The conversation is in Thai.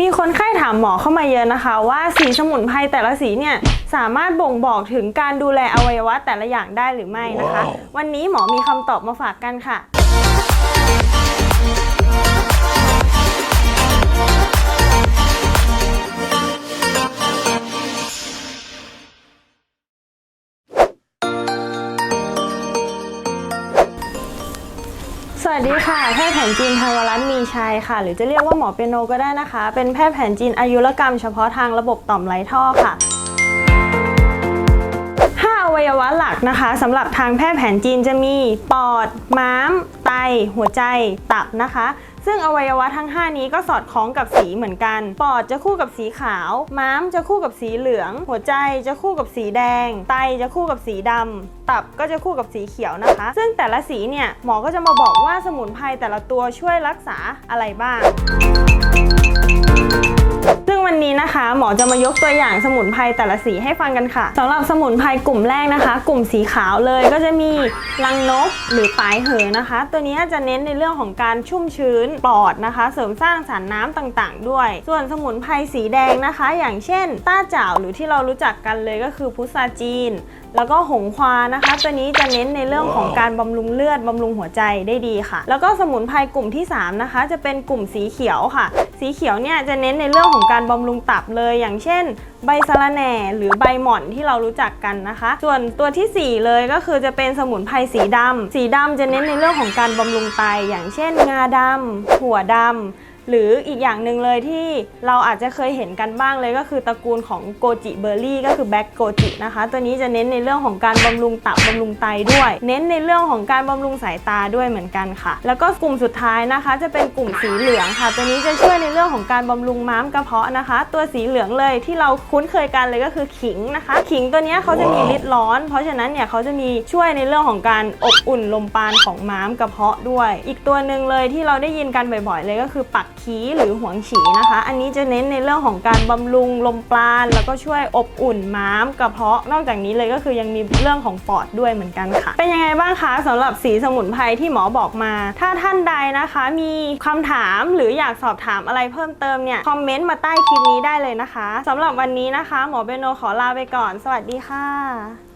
มีคนไข้ถามหมอเข้ามาเยอะนะคะ ว่าสีสมุนไพรแต่ละสีเนี่ยสามารถบ่งบอกถึงการดูแลอวัยวะแต่ละอย่างได้หรือไม่นะคะ วันนี้หมอมีคำตอบมาฝากกันค่ะ สวัสดีค่ะ แพทย์แผนจีนทางวรัตน์มีชัยค่ะ หรือจะเรียกว่าหมอเปียโนก็ได้นะคะ เป็นแพทย์แผนจีนอายุรกรรมเฉพาะทางระบบต่อมไรท่อค่ะห้าอวัยวะหลักนะคะสำหรับทางแพทย์แผนจีนจะมีปอด ม้าม ไต หัวใจ ตับนะคะ ซึ่งอวัยวะทั้ง 5 นี้ก็สอดคล้องกับสีเหมือนกัน ปอดจะคู่กับสีขาว ม้ามจะคู่กับสีเหลือง หัวใจจะคู่กับสีแดง ไตจะคู่กับสีดำ ตับก็จะคู่กับสีเขียวนะคะ ซึ่งแต่ละสีเนี่ยหมอก็จะมาบอกว่าสมุนไพรแต่ละตัวช่วยรักษาอะไรบ้าง นนี้นะคะ หมอจะมายกตัวอย่างสมุนไพรแต่ละสีให้ฟังกันค่ะสำหรับสมุนไพรกลุ่มแรกนะคะ กลุ่มสีขาวเลยก็จะมีลังนกหรือปลายเหอนะคะ ตัวนี้จะเน้นในเรื่องของการชุ่มชื้นปลอดนะคะ เสริมสร้างสารน้ำต่างๆ ด้วย ส่วนสมุนไพรสีแดงนะคะ อย่างเช่น ต้าจ่าวหรือที่เรารู้จักกันเลยก็คือพุทราจีน แล้วก็หงควานะคะ ตัวนี้จะเน้นในเรื่องของการบำรุงเลือดบำรุงหัวใจได้ดีค่ะ แล้วก็สมุนไพรกลุ่มที่ 3 นะคะ จะเป็นกลุ่มสีเขียวค่ะสีเขียวเนี่ยจะเน้นในเรื่องของการบำรุงตับเลย อย่างเช่น ใบสะระแหน่หรือใบหม่อนที่เรารู้จักกันนะคะ ส่วนตัวทีสี่4 เลยก็คือจะเป็นสมุนไพรสีดำสีดำจะเน้นในเรื่องของการบำรุงไต อย่างเช่น งาดำถั่วดำ หรืออีกอย่างหนึ่งเลยที่เราอาจจะเคยเห็นกันบ้างเลยก็คือตระกูลของโกจิเบอร์รี่ก็คือแบ็กโกจินะคะ ตัวนี้จะเน้นในเรื่องของการบำรุงตับบำรุงไตด้วย เน้นในเรื่องของการบำรุงสายตาด้วยเหมือนกันค่ะ แล้วก็กลุ่มสุดท้ายนะคะ จะเป็นกลุ่มสีเหลืองค่ะ ตัวนี้จะช่วยในเรื่องของการบำรุงม้ามกระเพาะนะคะ ตัวสีเหลืองเลยที่เราคุ้นเคยกันเลยก็คือขิงนะคะ ขิงตัวนี้เขาจะมีฤทธิ์ร้อน เพราะฉะนั้นเนี่ยเขาจะมีช่วยในเรื่องของการอบอุ่นลมปราณของม้ามกระเพาะด้วย อีกตัวหนึ่งเลยที่เราได้ยินกันบ่อยๆ เลยก็คือปักขีหรือหวงฉีนะคะ อันนี้จะเน้นในเรื่องของการบำรุงลมปราณแล้วก็ช่วยอบอุ่นม้ามกระเพาะนอกจากนี้เลยก็คือยังมีเรื่องของปอดด้วยเหมือนกันค่ะ เป็นยังไงบ้างคะสำหรับสีสมุนไพรที่หมอบอกมา ถ้าท่านใดนะคะ มีคำถามหรืออยากสอบถามอะไรเพิ่มเติมเนี่ยคอมเมนต์มาใต้คลิปนี้ได้เลยนะคะสำหรับวันนี้นะคะ หมอเบโนขอลาไปก่อน สวัสดีค่ะ